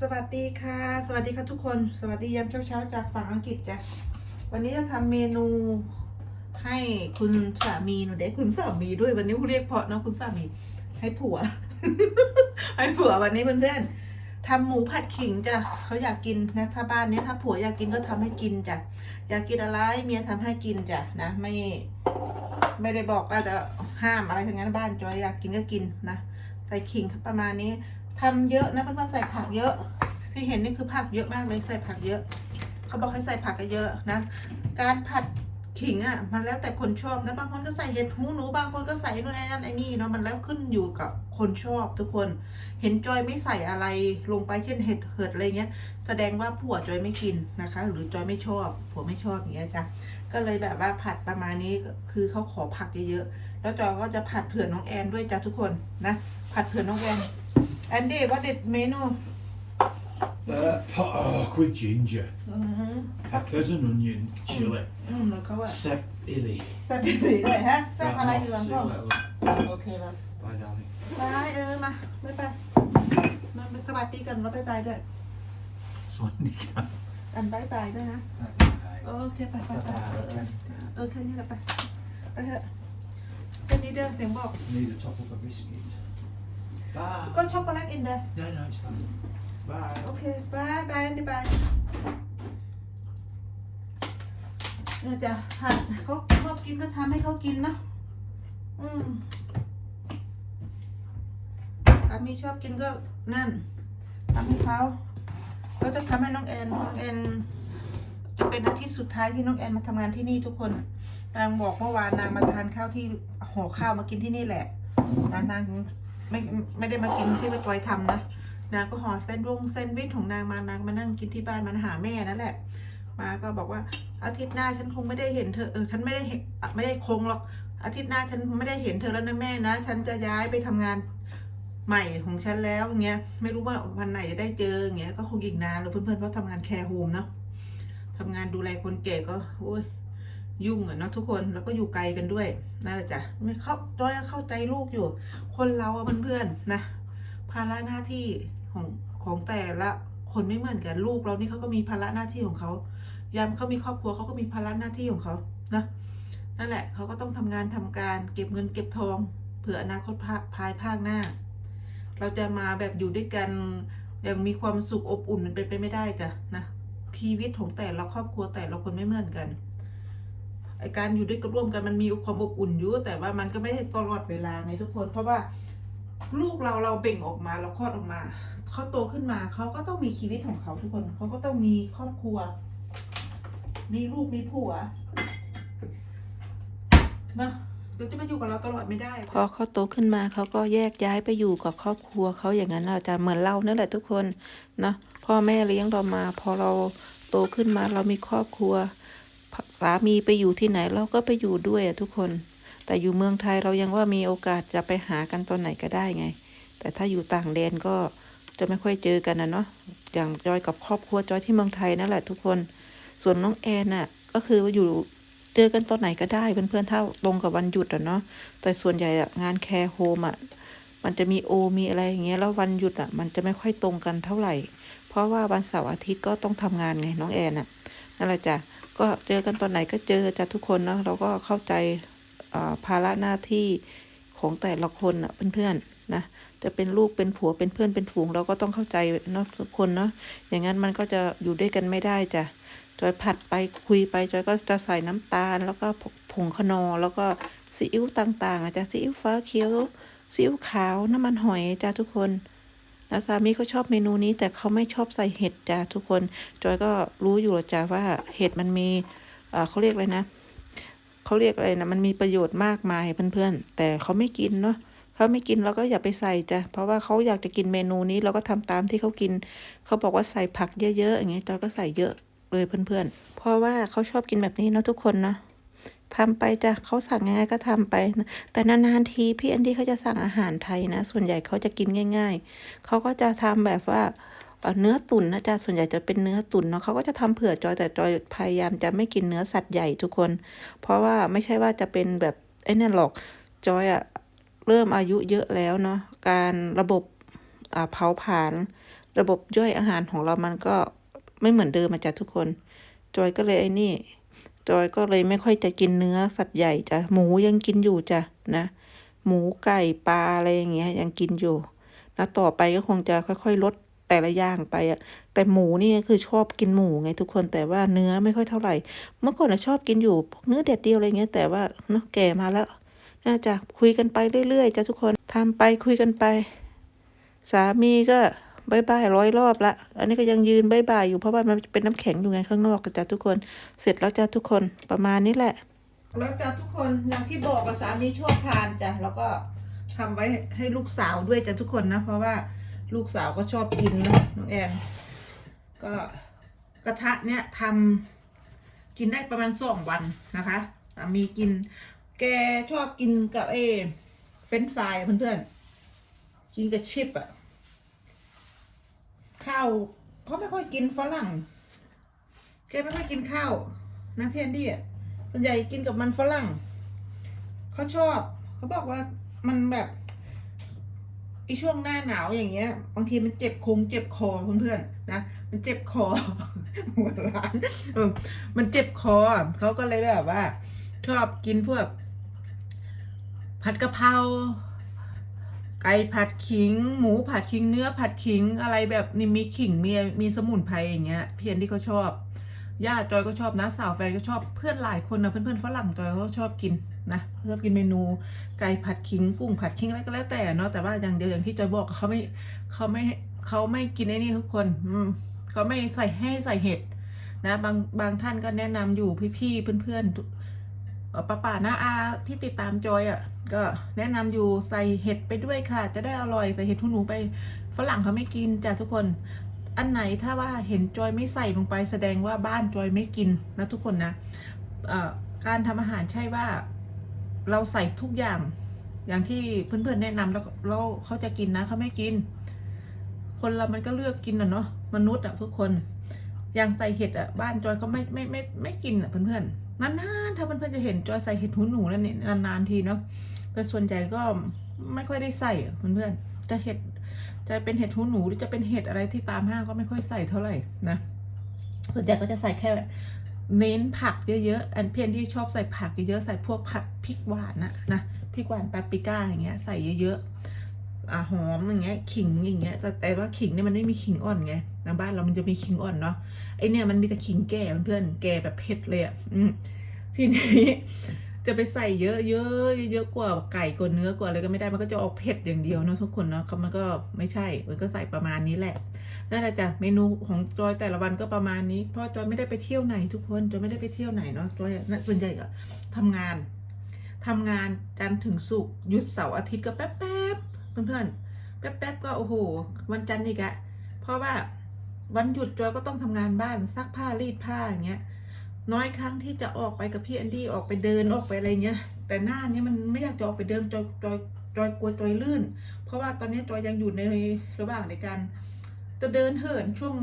สวัสดีค่ะ สวัสดีค่ะทุกคน สวัสดียามเช้าๆจากฝั่งอังกฤษจ้ะ วันนี้จะทำเมนูให้คุณสามีหนูเด็กคุณสามีด้วยวันนี้คุณเรียกเพราะเนาะคุณสามี ให้ผัว ให้ผัววันนี้เพื่อนๆทำหมูผัดขิงจ้ะเขาอยากกินนะถ้าบ้านนี้ถ้าผัวอยากกินก็ทำให้กินจ้ะอยากกินอะไรเมียทำให้กินจ้ะนะไม่ไม่ได้บอกว่าจะห้ามอะไรทั้งนั้นบ้านจอยอยากกินก็กินนะใส่ขิงประมาณนี้ ทำเยอะนะเพื่อนๆใส่ผักเยอะ ที่เห็นนี่คือผักเยอะมากเลยใส่ผักเยอะ เขาบอกให้ใส่ผักเยอะนะ การผัดขิงอะมันแล้วแต่คนชอบนะบางคนก็ใส่เห็ดหูหนูบางคนก็ใส่นู่นไอ้นั่นไอ้นี่เนาะมันแล้วขึ้นอยู่กับคนชอบทุกคน เห็นจอยไม่ใส่อะไรลงไปเช่นเห็ดเหิดอะไรเงี้ย แสดงว่าผัวจอยไม่กินนะคะ หรือจอยไม่ชอบผัวไม่ชอบอย่างเงี้ยจ้ะก็เลยแบบว่าผัดประมาณนี้คือเขาขอผักเยอะๆแล้วจอยก็จะผัดเผื่อน้องแอนด้วยจ้ะทุกคนนะผัดเผื่อน้องแอน แอนดี้ว่าเด็ดเมนู Uh, pot with ginger, อือหือ peppers and onion, chili. อืมแล้วเขาว่า Sep illy. แซ่บอีกด้วยฮะแซ่บอะไรอยู่หลัง See พ่อ you later. โอเคแล้ว Bye, darling. ไปเออมาไม่ไปมามาสวัสดีกันแล้วบายบายด้วย Swanny cat. อันบายบายด้วยนะ Bye. โอเคไปไปไปเออเออเออแค่นี้แหละไปไปเถอะแค่นี้เด้อเสียงบอก Need to top up a biscuit. Bye. ก็ช็อกโกแลตอินเดอ No, no, it's fine. Bye. โอเคบายบายอันดี้บายเนี่ยจ้ะหัดเขาชอบกินก็ทำให้เขากินเนอะอืมสามีชอบกินก็นั่นทำให้เขาก็จะทำให้น้องแอนน้องแอนจะเป็นอาทิตย์สุดท้ายที่น้องแอนมาทำงานที่นี่ทุกคนนางบอกเมื่อวานนางมาทานข้าวที่ห่อข้าวมากินที่นี่แหละนะนาง ไม่ไม่ได้มากินที่ไปจอยทำนะนางก็ห่อเส้นวงเส้นวิทของนางมานางมานั่งกินที่บ้านมันหาแม่นั่นแหละ มาก็บอกว่าอาทิตย์หน้าฉันคงไม่ได้เห็นเธอเออฉันไม่ได้เห็นไม่ได้คงหรอกอาทิตย์หน้าฉันไม่ได้เห็นเธอแล้วนะแม่นะ ฉันจะย้ายไปทำงานใหม่ของฉันแล้วอย่างเงี้ย ไม่รู้ว่าวันไหนจะได้เจออย่างเงี้ยก็คงอีกนานเลยเพื่อนๆเพราะทำงานแคร์โฮมเนาะทำงานดูแลคนแก่ก็โอ้ย ยุ่งอะเนาะทุกคนแล้วก็อยู่ไกลกันด้วยนะจ้ะไม่เข้าด้อยเข้าใจลูกอยู่ คนเราอะเพื่อนๆนะภาระหน้าที่ของของแต่ละคนไม่เหมือนกันลูกเรานี่เขาก็มีภาระหน้าที่ของเขายามเขามีครอบครัวเขาก็มีภาระหน้าที่ของเขานะนั่นแหละเขาก็ต้องทำงานทำการเก็บเงินเก็บทองเผื่ออนาคตภาภายภาคหน้า เราจะมาแบบอยู่ด้วยกันอย่างมีความสุขอบอุ่นมันเป็นไปไม่ได้จ้ะนะชีวิตของแต่ละครอบครัวแต่ละคนไม่เหมือนกัน การอยู่ด้วยกันร่วมกันมันมีความอบอุ่นอยู่ แต่ว่ามันก็ไม่ได้ตลอดเวลาไงทุกคน เพราะว่าลูกเราเราเบ่งออกมาเราคลอดออกมาเขาโตขึ้นมาเขาก็ต้องมีชีวิตของเขาทุกคนเขาก็ต้องมีครอบครัว มีลูกมีผัวนะก็จะมาอยู่กับเราตลอดไม่ได้ พอเขาโตขึ้นมาเขาก็แยกย้ายไปอยู่กับครอบครัวเขาอย่างนั้นเราจะเหมือนเรานั่นแหละทุกคนนะพ่อแม่เลี้ยงเรามา พอเราโตขึ้นมาเรามีครอบครัว สามีไปอยู่ที่ไหนเราก็ไปอยู่ด้วยอะทุกคน แต่อยู่เมืองไทยเรายังว่ามีโอกาสจะไปหากันตอนไหนก็ได้ไง แต่ถ้าอยู่ต่างแดนก็จะไม่ค่อยเจอกันนะเนาะอย่างจอยกับครอบครัวจอยที่เมืองไทยนั่นแหละทุกคน ส่วนน้องแอนน่ะก็คืออยู่เจอกันตอนไหนก็ได้เพื่อนๆถ้าตรงกับวันหยุดอะเนาะแต่ส่วนใหญ่อะงานแคร์โฮมอะมันจะมีโอมีอะไรอย่างเงี้ยแล้ววันหยุดอะมันจะไม่ค่อยตรงกันเท่าไหร่ เพราะว่าวันเสาร์อาทิตย์ก็ต้องทำงานไงน้องแอนอะนั่นแหละจ้ะ ก็เจอกันตอนไหนก็เจอจ้ะทุกคนเนาะเราก็เข้าใจาภาระหน้าที่ของแต่ละคนอะเพื่อนๆนะจะเป็นลูกเป็นผัวเป็นเพื่อนเป็นฝูงเราก็ต้องเข้าใจเนาะทุกคนเนาะอย่างนั้นมันก็จะอยู่ด้วยกันไม่ได้จ้ะจอยผัดไปคุยไปจอยก็จะใส่น้ำตาล แล้วก็ผงขนอแล้วก็ซีอิ๊วต่างๆอาจจะซีอิ๊วฟ้าเขียวซีอิ๊วขาวน้ำมันหอยจ้าทุกคน นะสามีเขาชอบเมนูนี้ แต่เขาไม่ชอบใส่เห็ดจ้าทุกคน จอยก็รู้อยู่หรอกจ้าว่าเห็ดมันมีเขาเรียกอะไรนะเขาเรียกอะไรนะมันมีประโยชน์มากมายเพื่อนๆ แต่เขาไม่กินเนาะเขาไม่กินเราก็อย่าไปใส่จ้ะเพราะว่าเขาอยากจะกินเมนูนี้เราก็ทำตามที่เขากิน เขาบอกว่าใส่ผักเยอะๆอย่างเงี้ยจอยก็ใส่เยอะเลยเพื่อนๆ เพราะว่าเขาชอบกินแบบนี้เนาะทุกคนเนาะ ทำไปจ้ะเขาสั่งยังไงก็ทำไปนะแต่นานๆทีพี่แอนดี้เขาจะสั่งอาหารไทยนะ ส่วนใหญ่เขาจะกินง่าย ๆเขาก็จะทำแบบว่าเนื้อตุ๋นนะจ๊ะส่วนใหญ่จะเป็นเนื้อตุ๋นเนาะเขาก็จะทำเผื่อจอยแต่จอยพยายามจะไม่กินเนื้อสัตว์ใหญ่ทุกคน เพราะว่าไม่ใช่ว่าจะเป็นแบบไอ้นั่นหรอกจอยอะเริ่มอายุเยอะแล้วเนาะการระบบเผาผลาญระบบย่อยอาหารของเรามันก็ไม่เหมือนเดิมอาจ้ะทุกคน จอยก็เลยไอ้นี่ จอยก็เลยไม่ค่อยจะกินเนื้อสัตว์ใหญ่จ้ะหมูยังกินอยู่จ้ะนะ หมูไก่ปลาอะไรอย่างเงี้ยยังกินอยู่นะต่อไปก็คงจะค่อยๆ ลดแต่ละอย่างไปอะแต่หมูนี่คือชอบกินหมูไงทุกคนแต่ว่าเนื้อไม่ค่อยเท่าไหร่ เมื่อก่อนนะชอบกินอยู่พวกเนื้อเด็ดเดียวอะไรเงี้ยแต่ว่าเนาะแก่มาแล้วน่าจะคุยกันไปเรื่อยๆจ้ะทุกคนทำไปคุยกันไป สามีก็ บายบายร้อยรอบละ อันนี้ก็ยังยืนบายบายอยู่เพราะว่ามันเป็นน้ำแข็งอยู่ไงข้างนอกจ้ะทุกคน เสร็จแล้วจ้ะทุกคนประมาณนี้แหละ แล้วจ้ะทุกคนอย่างที่บอกว่าสามีชอบทานจ้ะแล้วก็ทำไว้ให้ลูกสาวด้วยจ้ะทุกคนนะ เพราะว่าลูกสาวก็ชอบกินนะน้องแอนก็กระทะเนี้ยทำกินได้ประมาณสองวันนะคะสามีกิน แกชอบกินกับเอเฟรนฟรายเพื่อนๆกินกับชิปอะาวเขาไม่ค่อยกินฝรั่งแกไม่ค่อยกินข้าวนะพี่แอนดี้อะส่วนใหญ่กินกับมันฝรั่งเขาชอบเขาบอกว่ามันแบบไอช่วงหน้าหนาวอย่างเงี้ย บางทีมันเจ็บคงเจ็บคอเพื่อนๆนะมันเจ็บคอหัวร้านมันเจ็บคอเขาก็เลยแบบว่า ชอบกินพวกผัดกะเพรา ไก่ผัดขิง หมูผัดขิงเนื้อผัดขิงอะไรแบบนี่มีขิงมีมีสมุนไพรอย่างเงี้ยเพียนที่เขาชอบย่าจอยก็ชอบนะสาวแฟนก็ชอบเพื่อนหลายคนนะเพื่อนๆฝรั่งจอยเขาชอบกินนะชอบกินเมนูไก่ผัดขิงกุ้งผัดขิงอะไรก็แล้วแต่เนาะแต่ว่าอย่างเดียวอย่างที่จอยบอกเขาไม่เขาไม่เขาไม่กินไอ้นี่ทุกคนอืมเขาไม่ใส่ให้ใส่เห็ดนะบางบางท่านก็แนะนำอยู่พี่ๆเพื่อนๆทุกเอ่อ ป้าป่าน้าอาที่ติดตามจอยอะ ก็แนะนำอยู่ใส่เห็ดไปด้วยค่ะ จะได้อร่อยใส่เห็ดหูหนูไปฝรั่งเขาไม่กินจ้ะทุกคน อันไหนถ้าว่าเห็นจอยไม่ใส่ลงไปแสดงว่าบ้านจอยไม่กินนะทุกคนนะการทำอาหารใช่ว่าเราใส่ทุกอย่างอย่างที่เพื่อนๆแนะนำแล้วแล้วเขาจะกินนะเขาไม่กิน คนเรามันก็เลือกกินอะเนาะมนุษย์อะทุกคนอย่างใส่เห็ดอะบ้านจอยก็ไม่ไม่ไม่ไม่กินอะเพื่อนๆ นานๆถ้าเพื่อนๆจะเห็นจอยใส่เห็ดหูหนูนั่นนี่นานๆทีเนาะแต่ส่วนใหญ่ก็ไม่ค่อยได้ใส่เพื่อนๆจะเห็ดจะเป็นเห็ดหูหนูหรือจะเป็นเห็ดอะไรที่ตามห้างก็ไม่ค่อยใส่เท่าไหร่นะส่วนใหญ่ก็จะใส่แค่เน้นผักเยอะๆอันเพียนที่ชอบใส่ผักเยอะๆใส่พวกผักพริกหวานนะนะพริกหวานปาปริก้าอย่างเงี้ยใส่เยอะๆ อ่าหอมอย่างเงี้ยขิงอย่างเงี้ยแต่แต่ว่าขิงเนี่ยมันไม่มีขิงอ่อนไงนะบ้านเรามันจะมีขิงอ่อนเนาะไอเนี่ยมันมีแต่ขิงแก่เพื่อนแก่แบบเผ็ดเลยอะทีนี้จะไปใส่เยอะเยอะเยอะกว่าไก่กว่าเนื้อกว่าอะไรก็ไม่ได้มันก็จะออกเผ็ดอย่างเดียวเนาะทุกคนเนาะเขามันก็ไม่ใช่มันก็ใส่ประมาณนี้แหละนั่นแหละจ้ะเมนูของจอยแต่ละวันก็ประมาณนี้เพราะจอยไม่ได้ไปเที่ยวไหนทุกคนจอยไม่ได้ไปเที่ยวไหนเนาะจอยน่ะส่วนใหญ่ก็ทำงานทำงานจันทร์ถึงศุกร์หยุดเสาร์อาทิตย์ก็แป๊บ เพื่อนๆ แป๊บๆก็โอ้โห วันจันทร์อีกอะเพราะว่าวันหยุดจอยก็ต้องทำงานบ้านซักผ้ารีดผ้าอย่างเงี้ย น้อยครั้งที่จะออกไปกับพี่แอนดี้ออกไปเดินออกไปอะไรเงี้ย แต่หน้านี้มันไม่อยากจะออกไปเดินจอยจอยจอยกลัวจอยลื่น เพราะว่าตอนนี้จอยยังอยู่ในระหว่างในการจะเดินเหินช่วง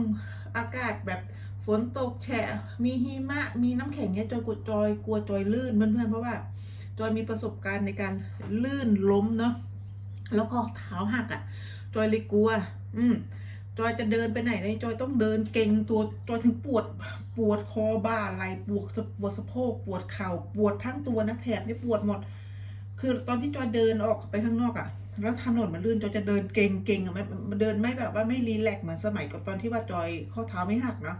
อากาศแบบฝนตกแฉะมีหิมะ มีน้ำแข็งเนี้ยจอยกลัวจอยกลัวจอยลื่นเพื่อนๆเพราะว่าจอยมีประสบการณ์ในการลื่นล้มเนาะ แล้วก็เท้าหักอะ่ะ จอยเลยกลัว อืม จอยจะเดินไปไหนเนี่ยจอยต้องเดินเก่งตัวจอยถึงปวดปวดคอบ่าไหล่ปวดปวดสะโพกปวดเข่าปวดทั้งตัวนะแถบนี่ปวดหมด คือตอนที่จอยเดินออกไปข้างนอกอะ่ะแล้วถนนมันลื่นจอยจะเดินเก่งเก่งอะไม่มันเดินไม่แบบว่าไม่รีแลกเหมือนสมัยก่อนตอนที่ว่าจอยข้อเท้าไม่หักเนาะ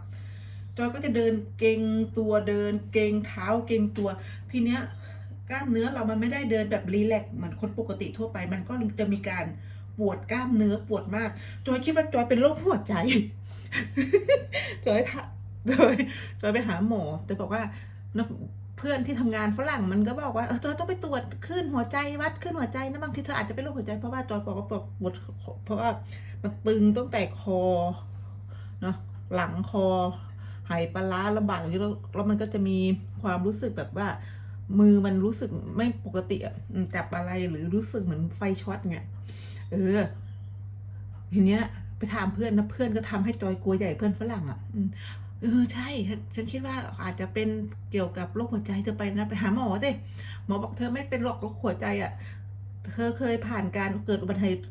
จอยก็จะเดินเก่งตัวเดินเก่งเท้าเก่งตัวทีเนี้ย กล้ามเนื้อเรามันไม่ได้เดินแบบรีแลกซ์เหมือนคนปกติทั่วไป มันก็จะมีการปวดกล้ามเนื้อปวดมาก จอยคิดว่าจอยเป็นโรคหัวใจ จอยทะจอยจอยไปหาหมอแต่บอกว่าเพื่อนที่ทำงานฝรั่งมันก็บอกว่าเออเธอต้องไปตรวจขึ้นหัวใจวัดขึ้นหัวใจนะบางทีเธออาจจะเป็นโรคหัวใจเพราะว่าจอยบอกว่าปวดปวดเพราะว่ามันตึงตั้งแต่คอเนาะหลังคอไหปลาร้าระบาดอย่างนี้แล้วแล้วมันก็จะมีความรู้สึกแบบว่า มือมันรู้สึกไม่ปกติอะจับอะไรหรือรู้สึกเหมือนไฟช็อตเงี้ยเออทีเนี้ย ไปถามเพื่อนนะเพื่อนก็ทำให้จอยกลัวใหญ่เพื่อนฝรั่งอะเออใช่ ฉันคิดว่าอาจจะเป็นเกี่ยวกับโรคหัวใจเธอไปนะไปหาหมอสิหมอบอกเธอไม่เป็นหรอกโรคหัวใจอะ เธอเคยผ่านการเกิดอุบัติเหตุ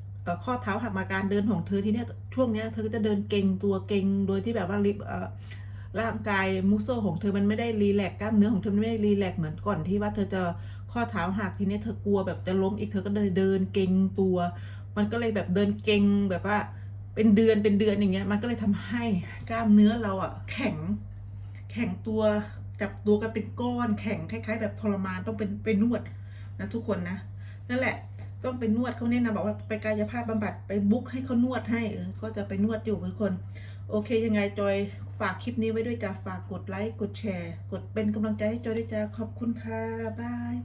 ข้อเท้าหักมาการเดินของเธอที่เนี้ยช่วงเนี้ยเธอก็จะเดินเก่งตัวเก่งโดยที่แบบว่าริบเอ่อ ร่างกายมูโซของเธอมันไม่ได้รีแลกซ์กล้ามเนื้อของเธอไม่ได้รีแลกซ์เหมือนก่อนที่ว่าเธอจะข้อเท้าหักทีนี้เธอกลัวแบบจะล้มอีกเธอก็เลยเดินเก่งตัว มันก็เลยแบบเดินเก่งแบบว่าเป็นเดือนเป็นเดือนอย่างเงี้ย มันก็เลยทำให้กล้ามเนื้อเราอะแข็ง แข็งตัวจับตัวกันเป็นก้อนแข็งคล้าย ๆ แบบทรมานต้องเป็นไปนวดนะทุกคนนะนั่นแหละต้องไปนวดเขาแนะนำบอกว่าไปกายภาพบำบัดไปบุ๊กให้เขานวดให้ก็จะไปนวดอยู่ทุกคน โอเคยังไงจอย ฝากคลิปนี้ไว้ด้วยจ้ะฝากกดไลค์ กดแชร์ กดเป็นกำลังใจให้จอยด้วยจ้ะขอบคุณค่ะ บาย